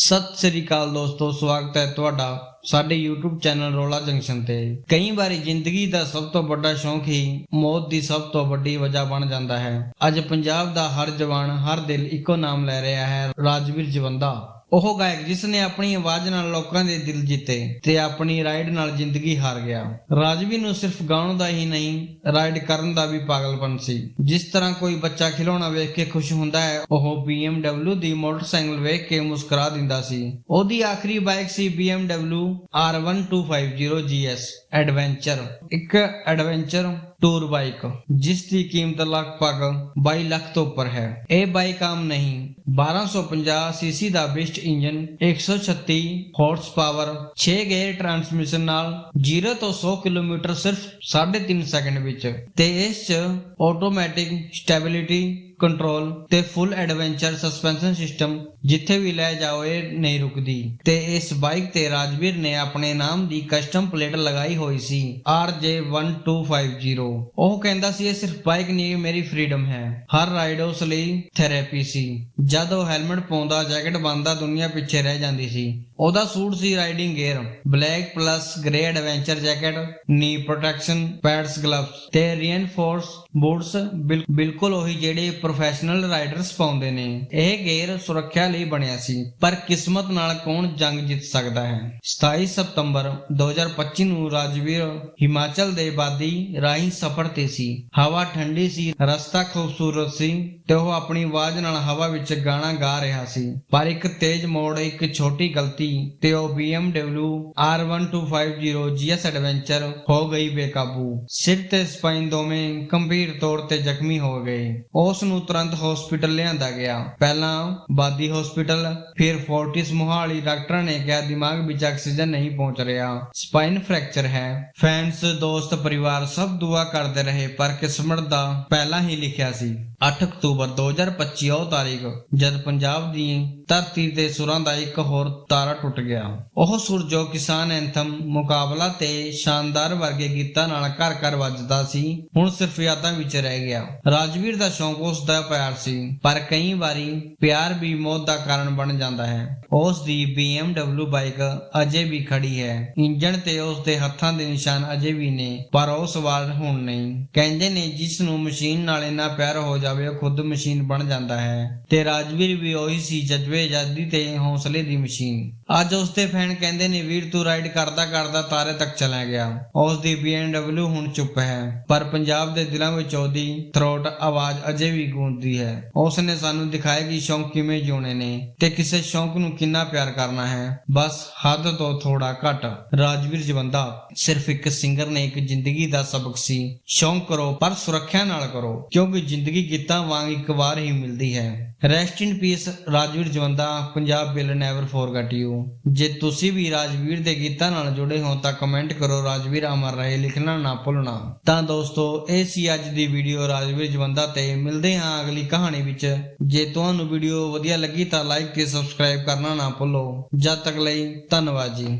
ਸਤਿ ਸ੍ਰੀ ਅਕਾਲ ਦੋਸਤੋ, ਸਵਾਗਤ ਹੈ ਤੁਹਾਡਾ ਸਾਡੇ YouTube ਚੈਨਲ ਰੋਲਾ ਜੰਕਸ਼ਨ ਤੇ। ਕਈ ਵਾਰੀ ਜ਼ਿੰਦਗੀ ਦਾ ਸਭ ਤੋਂ ਵੱਡਾ ਸ਼ੌਂਕ ਹੀ ਮੌਤ ਦੀ ਸਭ ਤੋਂ ਵੱਡੀ ਵਜ੍ਹਾ ਬਣ ਜਾਂਦਾ ਹੈ। ਅੱਜ ਪੰਜਾਬ ਦਾ ਹਰ ਜਵਾਨ, ਹਰ ਦਿਲ ਇੱਕੋ ਨਾਮ ਲੈ ਰਿਹਾ ਹੈ, ਰਾਜਵੀਰ ਜਵੰਦਾ। ਉਹ ਗਾਇਕ ਜਿਸ ਨੇ ਆਪਣੀ ਆਵਾਜ਼ ਨਾਲ ਲੋਕਾਂ ਦੇ ਦਿਲ ਜਿੱਤੇ ਤੇ ਆਪਣੀ ਰਾਈਡ ਨਾਲ ਜ਼ਿੰਦਗੀ ਹਾਰ ਗਿਆ। ਰਾਜਵੀਰ ਨੂੰ ਸਿਰਫ ਗਾਉਣ ਦਾ ਹੀ ਨਹੀਂ ਰਾਈਡ ਕਰਨ ਦਾ ਵੀ ਪਾਗਲਪਨ ਸੀ। ਜਿਸ ਤਰ੍ਹਾਂ ਕੋਈ ਬੱਚਾ ਖਿਡੌਣਾ ਵੇਖ ਕੇ ਖੁਸ਼ ਹੁੰਦਾ ਹੈ, ਉਹ BMW ਦੀ ਮੋਟਰਸਾਈਕਲ ਵੇਖ ਕੇ ਮੁਸਕਰਾ ਦਿੰਦਾ ਸੀ। ਉਹਦੀ ਆਖਰੀ ਬਾਈਕ ਸੀ BMW R1250 GS ਐਡਵੈਂਚਰ ਇੱਕ ਐਡਵੈਂਚਰ ਟੂਰ ਬਾਈਕ ਜਿਸ ਦੀ ਕੀਮਤ ਲਗਭਗ 22 ਲੱਖ ਤੋਂ ਉੱਪਰ ਹੈ ਇਹ ਬਾਈਕ ਆਮ ਨਹੀਂ 1250 ਸੀਸੀ ਦਾ beast engine 136 horse power 6 gear transmission ਨਾਲ 0 ਤੋਂ 100 ਕਿਲੋਮੀਟਰ ਸਿਰਫ 3.5 ਸੈਕਿੰਡ ਵਿੱਚ ਤੇ ਇਸ 'ਚ ਆਟੋਮੈਟਿਕ ਸਟੈਬਿਲਿਟੀ ਕੰਟਰੋਲ ਤੇ ਫੁੱਲ ਐਡਵੈਂਚਰ ਸਸਪੈਂਸ਼ਨ ਸਿਸਟਮ ਜਿੱਥੇ ਵੀ ਲੈ ਜਾਓ, ਇਹ ਨਹੀਂ ਰੁਕਦੀ। ਤੇ ਇਸ ਬਾਈਕ ਤੇ ਰਾਜਵੀਰ ਨੇ ਆਪਣੇ ਨਾਮ ਦੀ ਕਸਟਮ ਪਲੇਟ ਲਗਾਈ ਹੋਈ ਸੀ RJ1250 ਉਹ ਕਹਿੰਦਾ ਸੀ, ਇਹ ਸਿਰਫ ਬਾਈਕ ਨਹੀਂ ਮੇਰੀ ਫ੍ਰੀडम ਹੈ। ਹਰ ਰਾਈਡ ਉਸ ਲਈ ਥੈਰੇਪੀ ਸੀ। ਜਦ ਉਹ ਹੈਲਮਟ ਪਾਉਂਦਾ ਜੈਕਟ ਬੰਨਦਾ, ਦੁਨੀਆ ਪਿੱਛੇ ਰਹਿ ਜਾਂਦੀ ਸੀ। ਉਹਦਾ ਸੂਟ ਸੀ riding gear black plus grey adventure jacket knee protection pads gloves ਤੇ ਰੀਇਨਫੋਰਸ ਬੂਟਸ ਬਿਲਕੁਲ ਉਹੀ ਜਿਹੜੇ ਪ੍ਰੋਫੈਸ਼ਨਲ ਰਾਈਡਰਸ ਪਾਉਂਦੇ ਨੇ। ਇਹ ਗੇਅਰ ਸੁਰੱਖਿਆ ਲਈ ਬਣਿਆ ਸੀ, ਪਰ ਕਿਸਮਤ ਨਾਲ ਕੌਣ ਜੰਗ ਜਿੱਤ ਸਕਦਾ ਹੈ? 27 ਸਤੰਬਰ 2025 ਨੂੰ ਰਾਜਵੀਰ ਹਿਮਾਚਲ ਦੇ ਬਾਦੀ ਰਾਹੀਂ ਸਫ਼ਰ ਤੇ ਸੀ। ਹਵਾ ਠੰਡੀ ਸੀ, ਰਸਤਾ ਖੂਬਸੂਰਤ ਸੀ ਤੇ ਉਹ ਆਪਣੀ ਆਵਾਜ਼ ਨਾਲ ਹਵਾ ਵਿੱਚ ਗਾਣਾ ਗਾ ਰਿਹਾ ਸੀ। ਪਰ ਇੱਕ ਤੇਜ਼ ਮੋੜ, ਇੱਕ ਛੋਟੀ ਗਲਤੀ ਤੇ ਉਹ BMW R1250 GS ਐਡਵੈਂਚਰ ਹੋ ਗਈ ਬੇਕਾਬੂ। ਸਿਰ ਤੇ ਸਪਾਈਨ ਦੋਵੇਂ ਗੰਭੀਰ ਤੌਰ ਤੇ ਜ਼ਖਮੀ ਹੋ ਗਏ। ਉਸ ਨੂੰ ਤੁਰੰਤ ਹਸਪੀਟਲ ਲਿਆਂਦਾ ਗਿਆ। ਪਹਿਲਾਂ ਬਾਦੀ ਹਸਪੀਟਲ ਫਿਰ ਫੋਰਟਿਸ ਮੁਹਾਲੀ ਡਾਕਟਰਾਂ ਨੇ ਕਿਹਾ, ਦਿਮਾਗ ਵਿੱਚ ਆਕਸੀਜਨ ਨਹੀਂ ਪਹੁੰਚ ਰਿਹਾ। ਸਪਾਈਨ ਫ੍ਰੈਕਚਰ ਹੈ। ਫੈਨਸ ਦੋਸਤ, ਪਰਿਵਾਰ ਸਭ ਦੁਆ ਕਰਦੇ ਰਹੇ, ਪਰ ਕਿਸਮਤ ਦਾ ਪਹਿਲਾਂ ਹੀ ਲਿਖਿਆ ਸੀ। 8 ਅਕਤੂਬਰ 2025 ਉਹ ਤਾਰੀਖ, ਜਦ ਪੰਜਾਬ ਦੀ ਧਰਤੀ ਤੇ ਸੁਰਾਂ ਦਾ ਇੱਕ ਹੋਰ ਤਾਰਾ ਟੁੱਟ ਗਿਆ। ਉਹ ਸੁਰ ਜੋ ਕਿਸਾਨ ਐਂਥਮ ਮੁਕਾਬਲਾ ਤੇ ਸ਼ਾਨਦਾਰ ਵਰਗੇ ਗੀਤਾਂ ਨਾਲ ਘਰ ਘਰ ਵੱਜਦਾ ਸੀ, ਹੁਣ ਸਿਰਫ ਯਾਦਾਂ ਵਿੱਚ ਰਹਿ ਗਿਆ। ਰਾਜਵੀਰ ਦਾ ਸ਼ੌਂਕ ਉਸ ਦਾ ਪਿਆਰ ਸੀ, ਪਰ ਕਈ ਵਾਰੀ ਪਿਆਰ ਵੀ ਮੌਤ ਦਾ ਕਾਰਨ ਬਣ ਜਾਂਦਾ ਹੈ। ਉਸ ਦੀ BMW ਬਾਈਕ ਅਜੇ ਵੀ ਖੜੀ ਹੈ। ਇੰਜਣ ਤੇ ਉਸ ਦੇ ਹੱਥਾਂ ਦੇ ਨਿਸ਼ਾਨ ਅਜੇ ਵੀ ਨੇ, ਪਰ ਉਹ ਸਵਾਲ ਹੁਣ ਨਹੀਂ। ਕਹਿੰਦੇ ਨੇ ਜਿਸ ਨੂੰ ਮਸ਼ੀਨ ਨਾਲ ਇੰਨਾ ਪਿਆਰ ਹੋ ਜਾ ਜਾਵੇ, ਉਹ ਖੁਦ ਮਸ਼ੀਨ ਬਣ ਜਾਂਦਾ ਹੈ। ਤੇ ਰਾਜਵੀਰ ਵੀ ਉਹੀ ਸੀ, ਜਜ਼ਬੇ ਆਜ਼ਾਦੀ ਤੇ ਹੌਸਲੇ ਦੀ ਮਸ਼ੀਨ। ਅੱਜ ਉਸ ਦੇ ਫੈਨ ਕਹਿੰਦੇ ਨੇ, ਵੀਰ, ਤੂੰ ਰਾਈਡ ਕਰਦਾ ਕਰਦਾ ਤਾਰੇ ਤੱਕ ਚਲਾ ਗਿਆ। ਉਸ ਦੀ BMW ਹੁਣ ਚੁੱਪ ਹੈ। ਪਰ ਪੰਜਾਬ ਦੇ ਦਿਲਾਂ ਵਿੱਚ ਉਹਦੀ ਥਰੋਟ ਆਵਾਜ਼ ਅਜੇ ਵੀ ਗੂੰਜਦੀ ਹੈ। ਉਸ ਨੇ ਸਾਨੂੰ ਦਿਖਾਇਆ ਕਿ ਸ਼ੌਂਕ ਕਿਵੇਂ ਜਿਉਣੇ ਨੇ ਤੇ ਕਿਸੇ ਸ਼ੌਂਕ ਨੂੰ ਕਿੰਨਾ ਪਿਆਰ ਕਰਨਾ ਹੈ। ਬਸ ਹੱਦ ਤੋਂ ਥੋੜਾ ਘੱਟ। ਰਾਜਵੀਰ ਜਵੰਦਾ, ਸਿਰਫ ਇੱਕ ਸਿੰਗਰ ਨੇ ਇੱਕ ਜ਼ਿੰਦਗੀ ਦਾ ਸਬਕ ਸੀ। ਸ਼ੌਂਕ ਕਰੋ, ਪਰ ਸੁਰੱਖਿਆ ਨਾਲ ਕਰੋ। ਕਿਉਂਕਿ ਜ਼ਿੰਦਗੀ ਗੀਤਾਂ ਵਾਂਗ ਇੱਕ ਵਾਰ ਹੀ ਮਿਲਦੀ ਹੈ। Rest in peace Rajvir Jawanda, Punjab will never forget you ਜੇ ਤੁਸੀਂ ਵੀ ਰਾਜਵੀਰ ਦੇ ਗੀਤਾਂ ਨਾਲ ਜੁੜੇ ਹੋ, ਤਾਂ ਕਮੈਂਟ ਕਰੋ, ਰਾਜਵੀਰ ਅਮਰ ਰਹੇ, ਲਿਖਣਾ ਨਾ ਭੁੱਲਣਾ। ਤਾਂ ਦੋਸਤੋ, ਇਹ ਸੀ ਅੱਜ ਦੀ ਵੀਡੀਓ ਰਾਜਵੀਰ ਜਵੰਦਾ ਤੇ। ਮਿਲਦੇ ਹਾਂ ਅਗਲੀ ਕਹਾਣੀ ਵਿੱਚ। ਜੇ ਤੁਹਾਨੂੰ ਵੀਡੀਓ ਵਧੀਆ ਲੱਗੀ, ਤਾਂ ਲਾਈਕ ਤੇ ਸਬਸਕ੍ਰਾਈਬ ਕਰਨਾ ਨਾ ਭੁੱਲੋ। ਜਦ ਤੱਕ ਲਈ, ਧੰਨਵਾਦ ਜੀ।